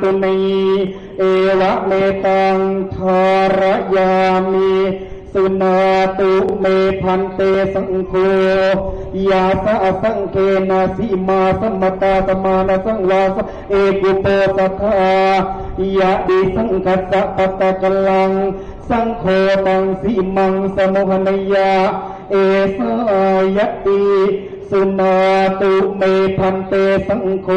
ตุนีเอวะเมตังทารยามิสุนาตุเมพันเตสังโฆยาสะสังเคนาสีมาสมตาสมานาสังวาสเอกุโปสะคายะดิสังคัสสะปะตะกลัง สังโฆตังสีมังสมุหนยา เอสายติ สุนาตุเมพันเตสังโฆ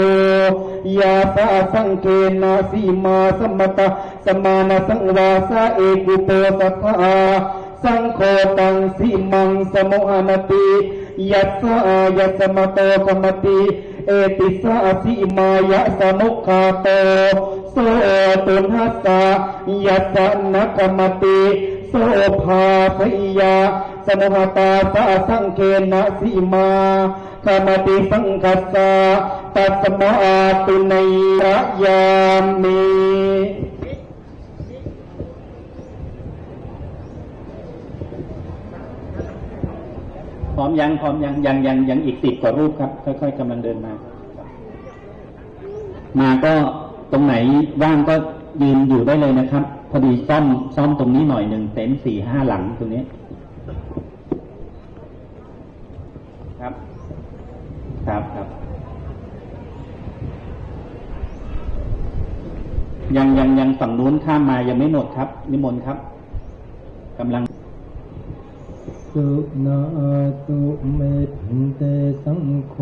ยาสาสังเคนาสีมาสมตาสมานาสังวาสะเอกุโปสัคคาสังโฆตังสีมังสมุหนติยัสสะยัสสมโตกมติเอติสาสีมายะสมุขาโตโสตุนหัสสะยัสสะนกมติ โสภาพยาสมุหตาสาสังเคนะสีมาคามติสังคัสสะตัสมาตุนัยระยามิพร้อมยังพร้อมยังยังยังยังอีกสิบกว่ารูปครับ ค่อยๆกำลังเดินมา มาก็ตรงไหนว่างก็ยืนอยู่ได้เลยนะครับ อดีซ่อมซ่อมตรงนี้หน่อยหนึ่งเต็นท์สี่ห้าหลังตรงนี้ ครับ ครับครับยังยังยังฝั่งนู้นข้ามมายังไม่หมดครับ นิมนต์ครับกำลังสุนาตุเมพันเตสังโฆ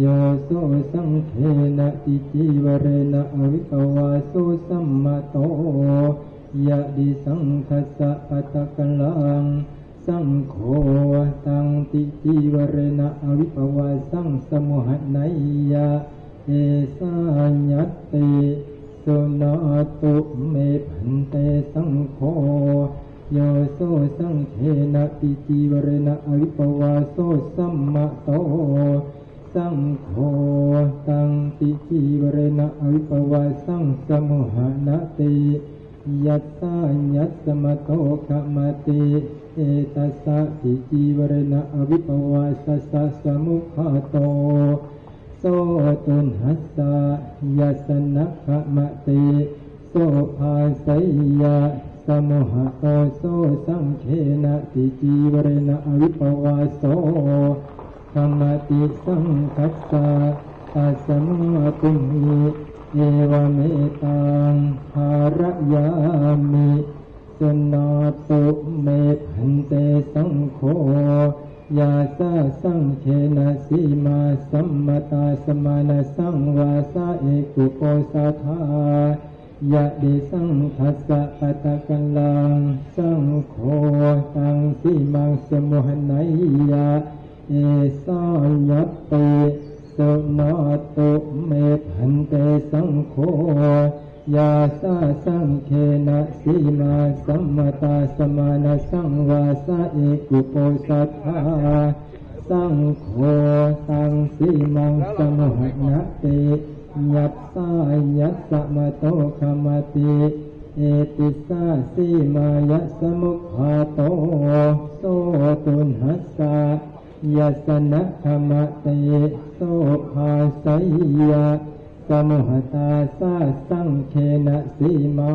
โยโสสังเขนะติจิวเรนะอวิปวาโสสัมมาโตยะดิสังคัสสะปัตตะกัลัง สังโฆตังติจิวเรนะอวิปวาสังสมุหไนยะเอสาญัตติสุนาตุเมพันเตสังโฆโยโสสังเทนะปิจีวเรณะอวิปวาโสสัมมะโต สังโฆตังปิจีวรณะอวิปวาสังสมุหนะติยัสสายัสสมะโตขมติเอตัสสะปิจีวรณะอวิปวาสัสสะสมุขโตโสตุนหัสสะยัสสนะขมติโสภาสยะสมุหะโตโสสังเคนะติจีวเรนะอวิปวาโส ธรรมติสังคัสสะตัสมาตุมิเอวเมตังภารยามิสนาตุเมพันเตสังโฆยาสาสังเคนะสีมาสัมมตาสมานาสังวาสาเอกุโปสัทธายะดิสังคัสสะปะตะกัลลังสังโฆตังสีมังสมุหไนยะ เอสายัตติสุนาตุเมพันเตสังโฆยาสาสังเคนะสีมาสัมมตาสมานาสังวาสะเอกุโปสัทธาสังโฆตังสีมังสมุหนะติยัตสายัสสมะโตขมติเอติสาสีมายะสมุขะโตโสตุนหัสสะ ยัสสนะขมเตโสภาสยะสมุหตาสาสังเคนะสีมา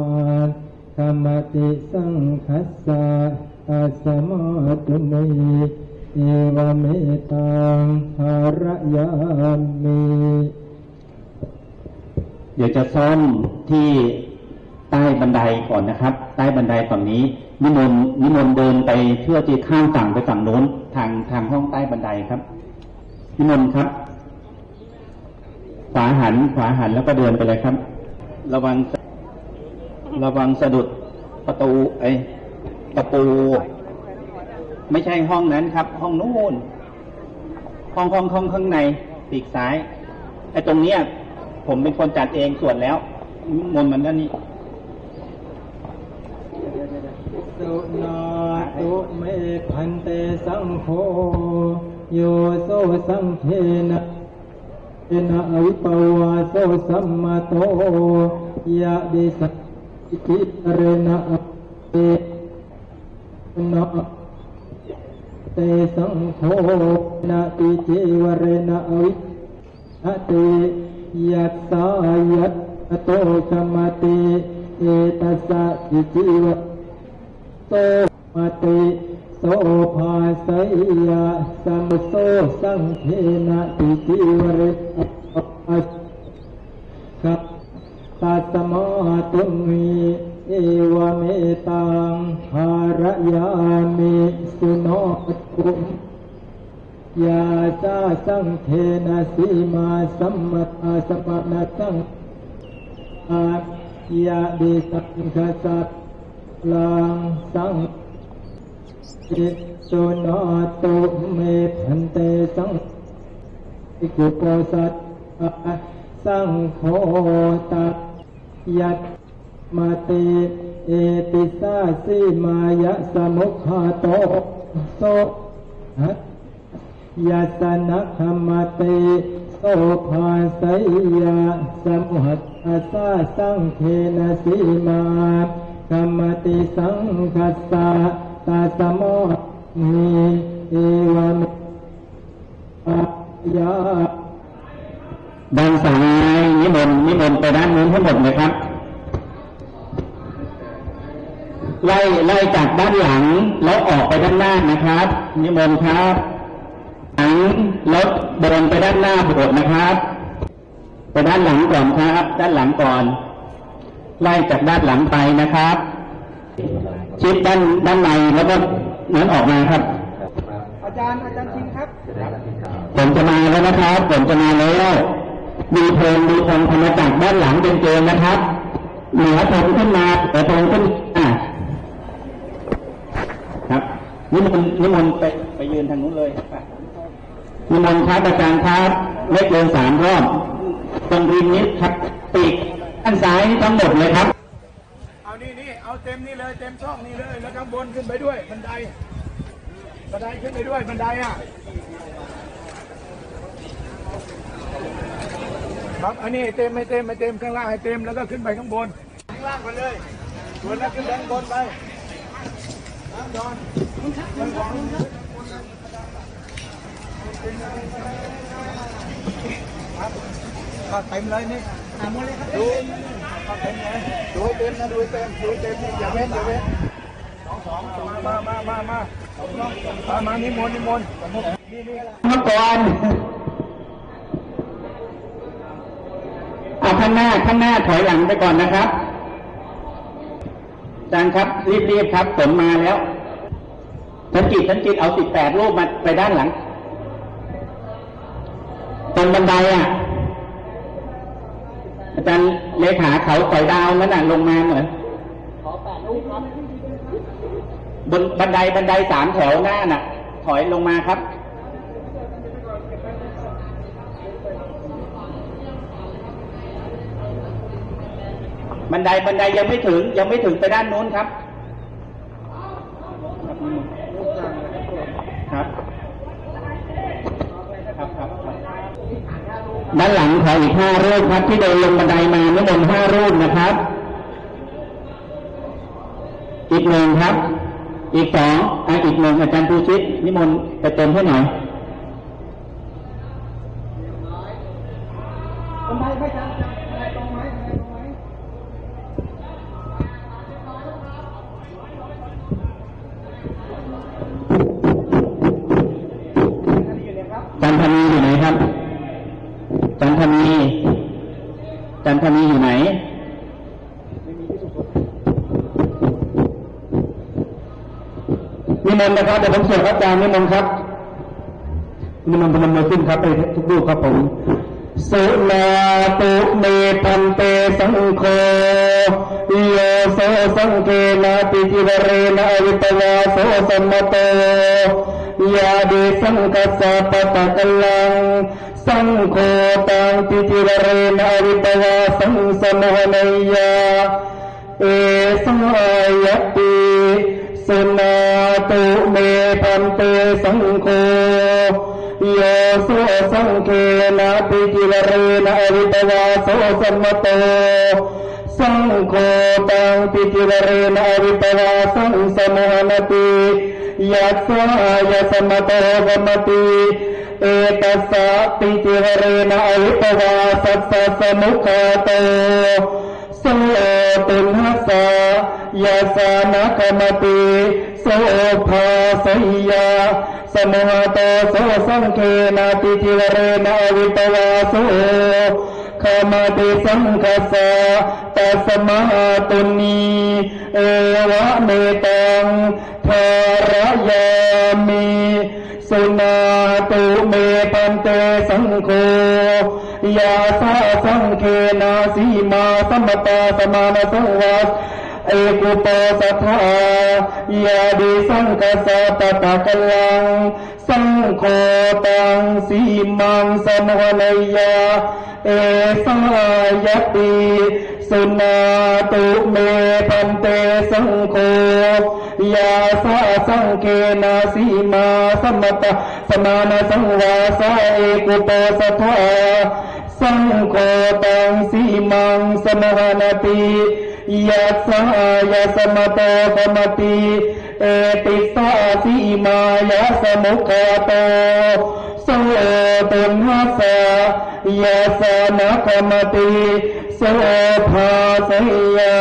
ขมติสังคัสสะอาสมาตุนีเอวเมตังภารยามิเดี๋ยวจะซ่อมที่ใต้บันไดก่อนนะครับ ใต้บันไดฝั่งนี้นิมนต์นิมนต์เดินไปเพื่อที่ข้ามฝั่งไปฝั่งโน้น ทางทางห้องใต้บันไดครับนิมนต์ครับขวาหันขวาหันแล้วก็เดินไปเลยครับ ระวังระวังสะดุดประตูไอ้ประตู ไม่ใช่ห้องนั้นครับ ห้องนู้นห้องห้องห้องข้างในปีกซ้ายไอ้ตรงเนี้ย ผมเป็นคนจัดเองส่วนแล้วมนมันด้านนี้สุนาตุเมพันเตสังโฆโยโสสังเทนะเอนะอวิปวาโสสัมมาโตยะดิสักิเรนะเตนะเตสังโฆนะติจิวเรนะอวิอติยัสสายัตโตกรรมติเอตัสสะอิจิวโต มติโสภาสยะสัมโสสังเทนะติจิวริอัสสัพตัสมาตุมิเอวเมตังภารยามิสุโนตุมยาจาสังเทนะสีมาสัมมัตาสปะนะสังอายาดิสังคสัตลังสัง จิสุนาตุเมพันเตสังอิกุปสัตสังโฆตัยัตมาติเอติสาสีมายะสมุขะโตโสยัสนะธรรมติโสภาสยาสมุหัตอาสาสังเทนสีมาธรรมติสังคัสสะ ตาสมอมีเอวเมอะยาด้านซ้ายนิมนต์นิมนต์ไปด้านนู้นทั้งหมดเลยครับ ไล่ไล่จากด้านหลังแล้วออกไปด้านหน้านะครับ นิมนต์ครับหลังแล้วเดินไปด้านหน้าโบสถ์นะครับ ไปด้านหลังก่อนครับ ด้านหลังก่อน ไล่จากด้านหลังไปนะครับ ชิดด้านด้านในแล้วก็นั้นออกมาครับ อาจารย์อาจารย์ชินครับ ผมจะมาแล้วนะครับ ผมจะมาแล้วดูธงดูธงธรรมจักรด้านหลังเป็นเกณฑ์นะครับเหนือธงขึ้นมาเหนือธงขึ้นอ่าครับนิมนต์นิมนต์ไปไปยืนทางนู้นเลยไปนิมนต์ครับอาจารย์ครับเล็กเกินสามรอบตรงริมนี้ครับปีกด้านซ้ายทั้งหมดเลยครับเอานี่นี่ เอาเต็มนี่เลยเต็มช่องนี่เลย แล้วข้างบนขึ้นไปด้วยบันได บันไดขึ้นไปด้วยบันไดอะ ครับอันนี้ให้เต็มให้เต็มให้เต็มข้างล่างให้เต็มแล้วก็ขึ้นไปข้างบน ข้างล่างไปเลยส่วนแล้วขึ้นไปข้างบนไปน้ำดอนข้างบนครับก็เต็มเลยนี่ดู ดูให้เต็มนะดูให้เต็มดูให้เต็มนี่อย่าเว้นอย่าเว้นสองสองมามามามามามานิมนต์นิมนต์นี่นี่มื่อก่อนเอาข้างหน้าข้างหน้าถอยหลังไปก่อนนะครับอาจารย์ครับรีบๆครับผมมาแล้วฉันกิจฉันกิจเอาสิบแปดรูปมาไปด้านหลังตรงบันไดอะอาจารย์ ขาเขาใส่ดาวนั่นน่ะลงมาเหมือนขอแปดรูปครับบนบันไดบันไดสามแถวหน้าน่ะ ถอยลงมาครับบันไดบันไดยังไม่ถึง ยังไม่ถึงไปด้านโน้นครับ ครับครับครับ ด้านหลังขออีกห้ารูปครับที่เดินลงบันไดมาไม่มนต์ห้ารูปนะครับ อีกหนึ่งครับ อีกสองอีกหนึ่งอาจารย์ภูชิตนิมนต์ไปเติมให้หน่อย มนต์นะครับเดี๋ยวผมเสิร์ฟอาจารย์นิมนต์ครับนิมนต์พนมมือขึ้นครับไปทุกรูปครับผมสุนาตุเมพันเตสังโฆโยโสสังเกนาติจิวเรนะอวิตวาโสสมมโตยาเดสังกัสสะปะตะกลังสังโฆตังติจิวเรนะอวิตวาสังสมหนยาเอสังอายติ สุนาตุเมพันเตสังโฆโยโสสังเคนะปิจิวเรนะอริตวาโสสัมมโตสังโฆตังปิจิวเรนะอริตวาสังสมหนติยัสสายสมโตกมติเอตัสสะปิจิวเรนะอวิปวาสัสสะสมุขะโตโสตุนหัสสะ ยาสานะกมติโสภาสยยาสมุหโตโสสังเคนะติจิวเรนะอวิปวาโสขมาติสังคสะตัสมาตุนีเอวะเมตังทารยามิสุนาตุเมปันเตสังโฆยาสาสังเคนาสีมาสมตาสมานาสังวัส เอกุปสัทธายาดิสังกสะปตะกลัง สังโฆตังสีมังสมวนยา เอสายติสุนาตุเมปันเตสังโฆยาสาสังเคนาสีมาสมตะสมานาสังวาสาเอกุปสัทธาสังโฆตังสีมังสมหนติ ยัสสายาสมโตขมติเอติสาสีมายาสมุขโตโสตุนหัสยาสนะขมติโสภาสยา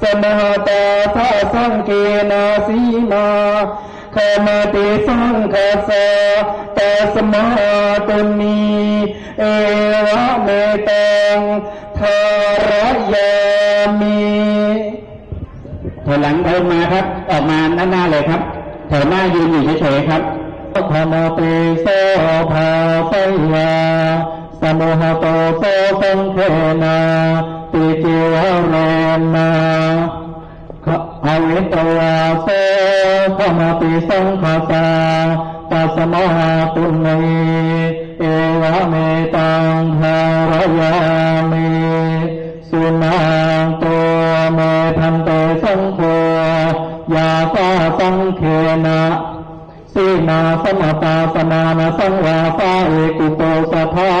สมหตาสาสังเกนาสีมาขมาติสังคสะตัสมาตุนีเอวะเมตังทารยา มิถอยหลังเดินมาครับ ออกมาด้าหน้าเลยครับแถวหน้ายืนอยู่เฉยๆครับขมาติโสภาสยาสมุหโตโสสังเคนาติจิวเรนาอวิตวาโสขมาติสังขสาตัสมหาตุนีเอวะเมตังทารยามิ สุนังตัวเมพันเตสังโฆยาสาสังเคนะสีนาสมตาสนานาสังวาสาเอกุโตสัทธา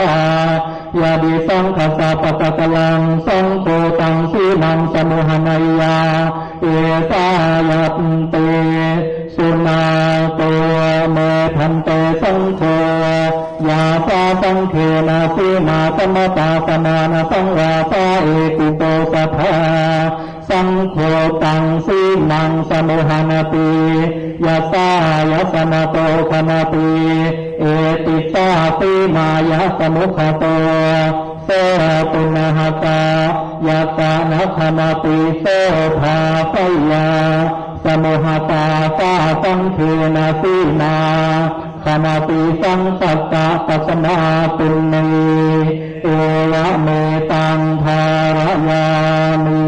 ยาดิสังขสาปะตะกลังสังโฆตังสีนังสมุหนายาเอสายัตเตสุนาตัวเมพันเตสังโฆ ยาสาสังเคนาสีนาสมตาสนานาสังวาสาเอกุโตสัทธาสังโฆตังสีนังสมุหนติยาสายาสนาโตคณติเอติสาสีมายาสมุขโตโสตุนหตายาสานะคณติโสภาสยาสมุหตาสาสังเทนาสีนา คณติสังสัตตะปัสนาตุนีเอวะเมตังทารยามิ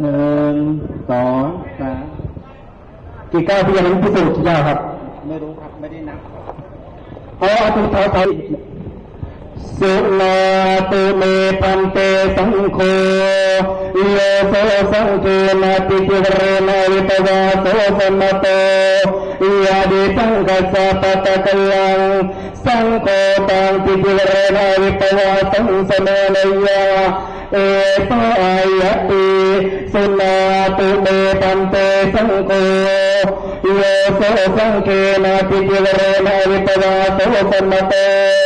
หนึ่งสองสามกี่ก้าวพี่ยังไม่พิสูจน์กี่ก้าวครับ ไม่รู้ครับ ไม่ได้นับเอาเอาตัวเท้า สุนาตุเมปันเตสังโฆโยโสสังเกนาติปิเรนาวิปวาโสสมโตยาดิสังกัสสะปะตะกัลลังสังโฆตังติปิเรนาวิปวาสังสมานยาเอปายติสุนาตุเมปันเตสังโฆโยโสสังเคนาติปิเรนาวิปวาโสสมโตสังโฆตังปิติเรนะวิปวาสังสมานติยัสสายสมโตสมติเอตัสสะปิติเรนะวิปวาตัสสะสมุขโต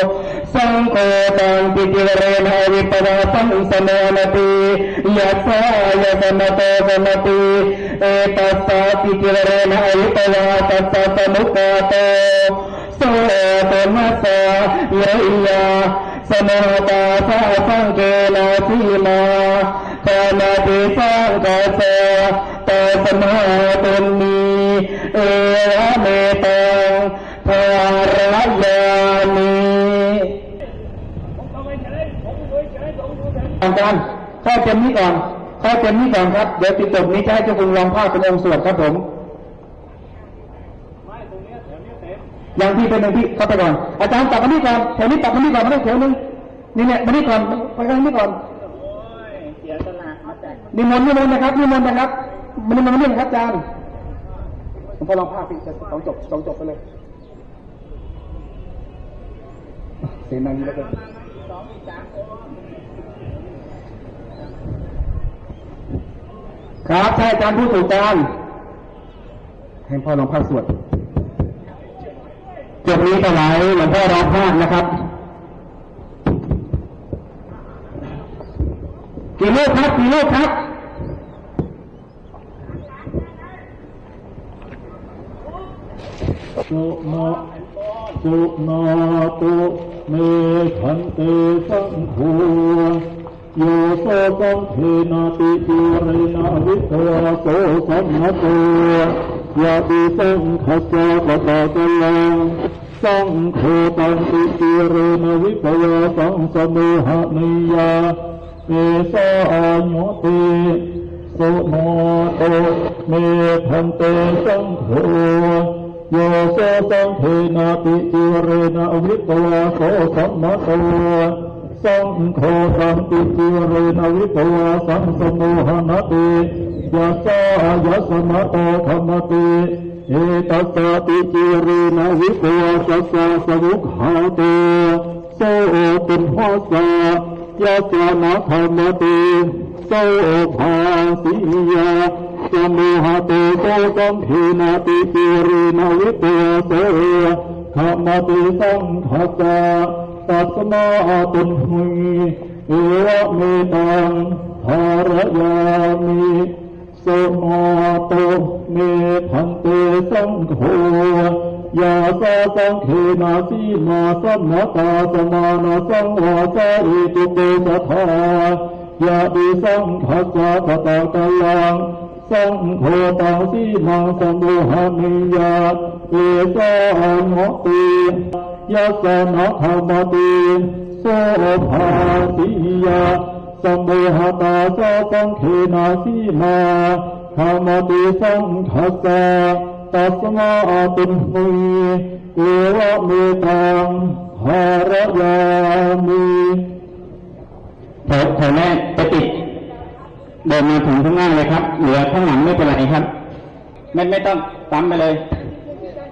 โสตมัสสะยะยาสมตาสาสังเข้าเต็มนี้ก่อนเข้าเต็มนี้ก่อนครับ เดี๋ยวติดจบนี้จะให้เจ้าคุณลองภาพเป็นองค์สวดครับผมอย่างที่เป็นหนึ่งที่เข้าไปก่อน อาจารย์ตัดมานี่ก่อนแถวนี้ตัดมานี่ก่อนม่ได้แถวนึงนี่เนี่ยมานี่ก่อนไปกันนี่ก่อนนิมนต์นิมนต์นะครับนิมนต์นะครับนิมนต์นี่นะครับอาจารย์ผมพอลองภาพสิจะสองจบสองจบไปเลยเสียงดังนี้แล้วกัน ครับถ้าอาจารย์พูดถูกการให้พ่อลองภาคสวดจุดนี้ไปไหนหลวงพ่อรับพลาดนะครับกี่ลูกครับกี่ลูกครับสุนาสุนาตุเมขันเตสังโฆ โยโสสังเทนาติจิเรนาวิโตโสสัมมโตยาติสังขสะปะตะกัลลังสังโฆตังติจิเรนาวิโตสังสมุหะนิยาเอสาโยติสุโมโตเมพันเตสังโฆโยโสสังเทนาปิจิเรนะวิตวาโสสัมมาโต สังโฆสังปิจิเรนะวิตวาสังสมุหนาติยาสายาสมะโตธรรมติเอตัสสะปิจิเรนะวิตวาสัสสะสมุขหาเตโสปุณหาสายาสานะธรรมติโสภาสิยาสมุหะเตโสสัมพีนาติปิรินาวิเตโสขมติสังขจา ตัสมาตุนหุยเอวะเมตังภารยามิโสมาโตเมพันเตสังโฆยาสาสังเขนาสีมาสัมมาตาสมานาสังวาจาอิตุเตสทายาติสังขจาปตะกัลลังสังโฆตังสีมังสมุหามิยาเอสานโหติ ยัสนะธรรมติโสภาติยาสมุหตาสาสังเขนาสีมาธรรมติสังขจาตัสมาตุนหุเอวะเมตังหารยามิแถวแถวแรกไปติดเดินมาถึงข้างหน้าเลยครับ เหลือข้างหลังไม่เป็นไรครับ ไม่ไม่ต้องตามไปเลย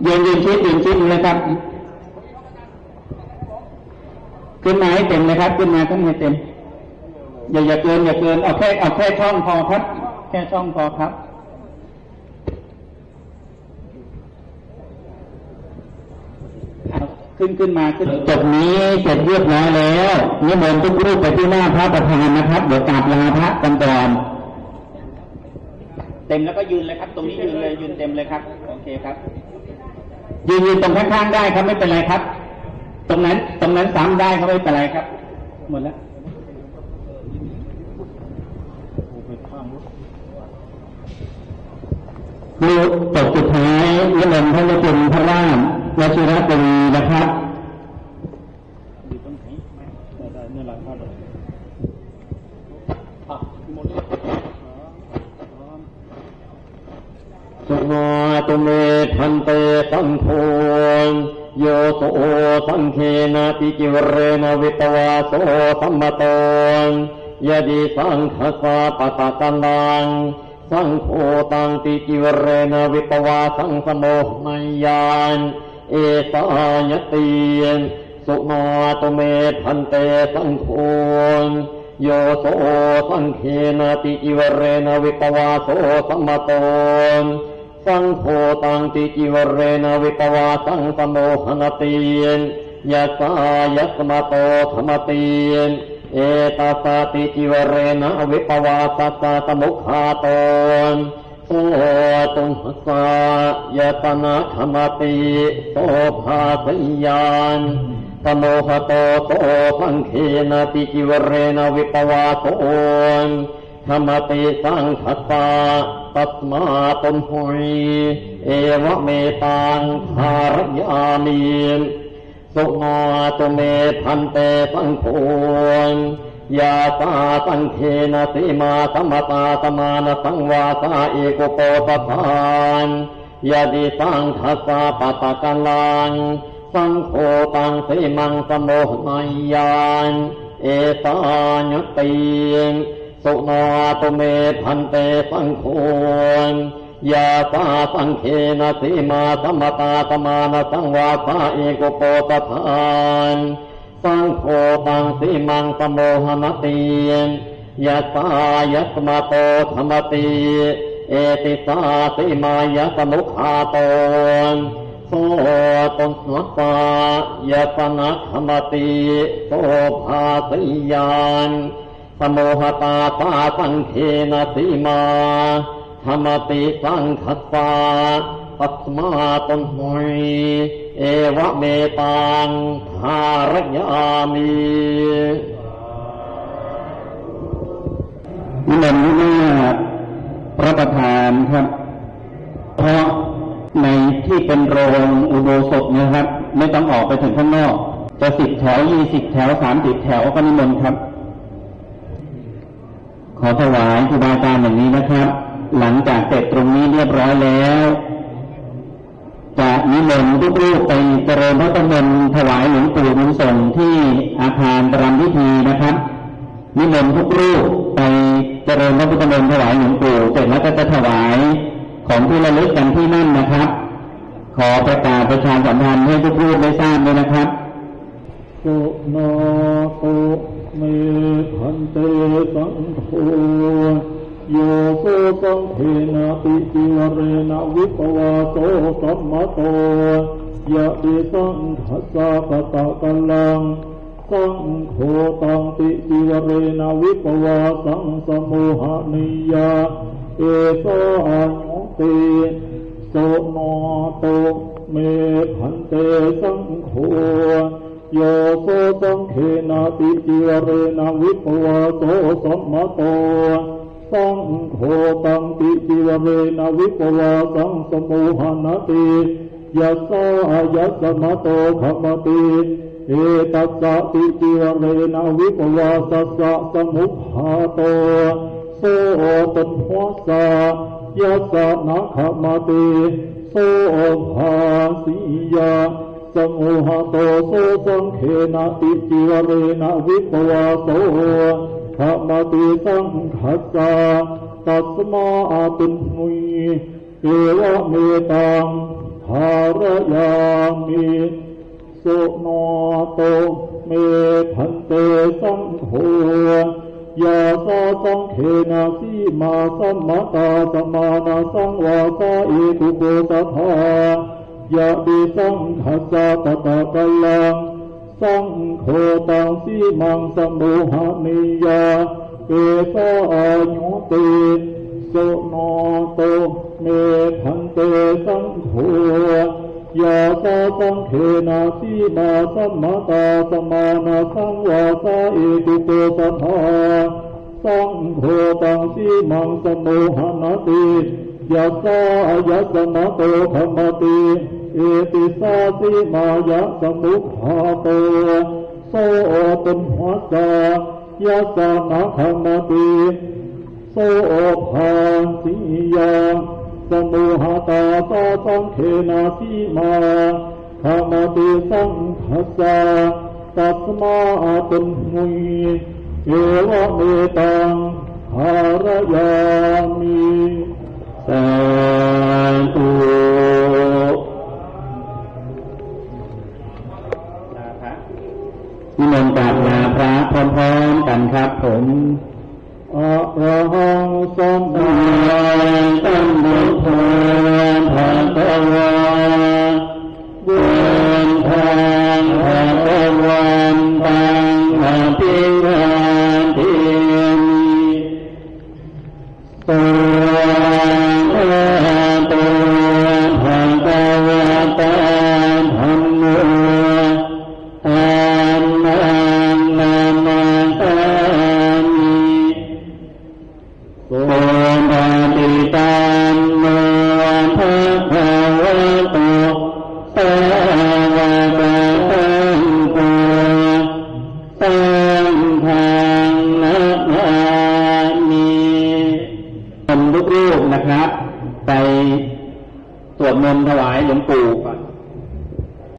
ยืนยืนชิดยืนชิดเลยครับ ขึ้นมาให้เต็มเลยครับ ขึ้นมาขึ้นให้เต็ม อย่าอย่าเกินอย่าเกินเอาแค่เอาแค่ช่องพอครับ แค่ช่องพอครับเอาขึ้นขึ้นมาขึ้นจบนี้เสร็จเรียบร้อยแล้วนิมนต์ทุกรูปไปที่หน้าพระประธานนะครับ เดี๋ยวกราบลาพระกันก่อนเต็มแล้วก็ยืนเลยครับ ตรงนี้ยืนเลยยืนเต็มเลยครับ โอเคครับ ยืนยืนตรงข้างๆได้ครับไม่เป็นไรครับ ตรงนั้น ตรงนั้นซ้ำได้ครับไม่เป็นไรครับ หมดแล้วคือจบสุดท้ายนิมนต์พระยจุลพระรามวชิรกวีนะครับสุมาตุเมทันเตสังโฆ โยโสสังเคนาติจิวเรนวิตวาโสสัมมโตยดีสังขสาปตะกันลังสังโฆตังติจิวเรนวิตวาสังสโมมยานเอสายตีนสุมาตเมทันเตสังโฆโยโสสังเคนาติจิวเรนวิตวาโสสัมมโต สังโฆตังติจิวเรนวิตวาสังสโมหนตีนยะสายัสมาโตธรรมตีนเอตาสาติจิวเรนวิตวาสัสสะสมุขาตนโสตุมหสายตนะธรรมติโสภาสยานตโมหะโตโตสังเคนาติจิวเรนวิตวาโสนธรรมติสังขสา ตัสมาตนหุย เอวเมตังคารยามีสุมาตเมพันเตสังโฆยาสาสังเคนะสิมาสมตาสมานสังวาสาเอกโปตทานยาดิสังขสาปตะกัลังสังโฆตังสิมังสโมหนยานเอสานยตีน สุนาตเมพันเตสังโฆยาสาสังเคนะสีมาสมตาสมานะสังวาสาเอกโปตทานสังโฆตังสีมังสโมหนตียาสายัสมาโตธรรมตีเอติสาสีมายัสมุขาโตโสตนสปายปนัขมติโสภาสยาน สโมหตาปาสังเคนติมาธรรมติสังคัสสาปัสมาตนหอยเอวะเมตังภารยามินิมนต์หน้าพระประธานครับ เพราะในที่เป็นโรงอุโบสถนะครับ ไม่ต้องออกไปถึงข้างนอก จะสิบแถวยี่สิบแถวสามสิบแถวก็นิมนต์ครับ ขอถวายครูบาอาจารย์อย่างนี้นะครับ หลังจากเสร็จตรงนี้เรียบร้อยแล้วจะนิมนต์ทุกรูปไปเจริญพระตมนต์ถวายหลวงปู่บุญส่งที่อาคารประรำพิธีนะครับ นิมนต์ทุกรูปไปเจริญพระพุทธมนต์ถวายหลวงปู่เสร็จแล้วก็จะถวายของที่ระลึกกันที่นั่นนะครับ ขอประกาศประชาสัมพันธ์ให้ทุกรูปได้ทราบด้วยนะครับสุนโต เมพันเตสังโฆโยโสสังเขนะติจิวเรนะวิปวาโตสัมมโตยะติสังทัสสะกะตะกัลลังสังโฆตังติจิวเรนะวิปวาสังสมุหะนิยาเอโสอัญเตโสนโตเมพันเตสังโฆ โยโสสังเขนาติจิวเรนะวิปวาโตสัมมโตสังโฆตังติจิวเรนะวิปวาสังสมุหนติยัสสะยัสสมะโตขมติเอตัสสะติจิวเรนะวิปวาสัสสะสมุหาโตโสตัทวสะยัสสะนะขมติโสภาสิยา สมุหโตโสสังเขนะติจิวเรนะวิปวาโตขมติสังคัสสะตัสมาตุนหุยเอวะเมตังภารยามิสุนโตเมพันเตสังโฆยาสาสังเขนาสีมาสัมมาตาสมานาสังวาสาอิตุโกสัทธา ยะดิสังขัสสะตตะกัลลังสังโฆตังสีมังสมุหานิยาเอสาอายุติสุโนโตเมพันเตสังโฆยาสาสังเขนาสีมาสัมมา ตาสมานาสังวาสาเอตุโกสัทธาสังโฆตังสีมังสมุหนาติยาสายาสมะโตธรรมติเอติสาสีมายะสมุขหาโตโสตุนหัสสายาสานาธรรมติโสภาสิยาสมุหตาสาสังเขนาสีมาธรรมติสังคัสสะตัสมาตุนหุยเอวะเมตังหารยามิสาธุ นิมนต์กราบลาพระพร้อมๆกันครับผมอระหังสัมสัมามตัมพุทโธภะคะ